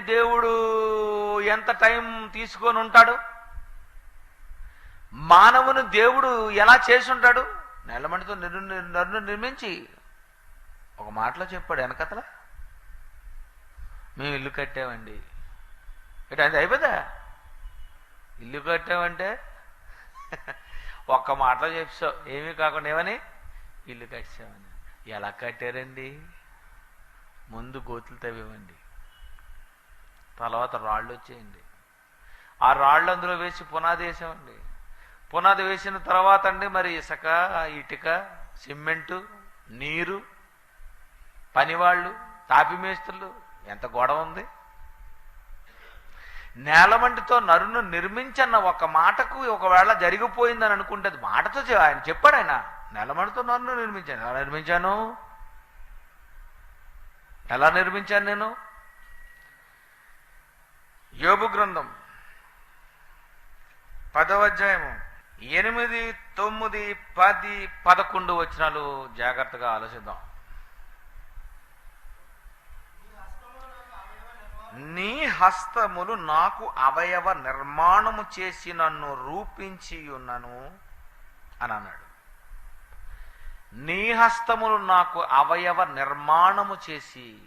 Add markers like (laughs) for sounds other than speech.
దేవుడు ఎంత టైం తీసుకొని ఉంటాడు? మానవుని దేవుడు ఎలా చేసి ఉంటాడు? నెలమంటితో నిరు నన్ను నిర్మించి ఒక మాటలో చెప్పాడు వెనకతల. మేము ఇల్లు కట్టామండి. ఇటు అది అయిపోదా ఇల్లు కట్టామంటే (laughs) ఒక్క మాటలో చెప్పావు ఏమీ కాకుండా ఏమని? ఇల్లు కట్టామని. ఎలా కట్టారండి? ముందు గోతులు తవ్వేవండి తర్వాత రాళ్ళు వచ్చేయండి ఆ రాళ్ళు అందులో వేసి పునాది వేసామండి. పునాది వేసిన తర్వాత అండి మరి ఇసుక ఇటుక సిమెంటు నీరు పనివాళ్ళు తాపి మేస్త్రులు ఎంత గొడవ ఉంది. నేలమంటితో నరును నిర్మించన్న ఒక మాటకు ఒకవేళ జరిగిపోయిందని అనుకుంటే అది మాటతో ఆయన చెప్పాడు ఆయన నెలమంటితో నరును నిర్మించాను. ఎలా నిర్మించాను? ఎలా నిర్మించాను నేను? యోబు గ్రంథం పదవ అధ్యాయము. ఎనిమిది తొమ్మిది పది పదకొండు వచ్చినాలు జాగ్రత్తగా ఆలోచిద్దాం. నీ హస్తములు నాకు అవయవ నిర్మాణము చేసి నన్ను రూపించి ఉన్నను అని అన్నాడు. నీ హస్తములు నాకు అవయవ నిర్మాణము చేసి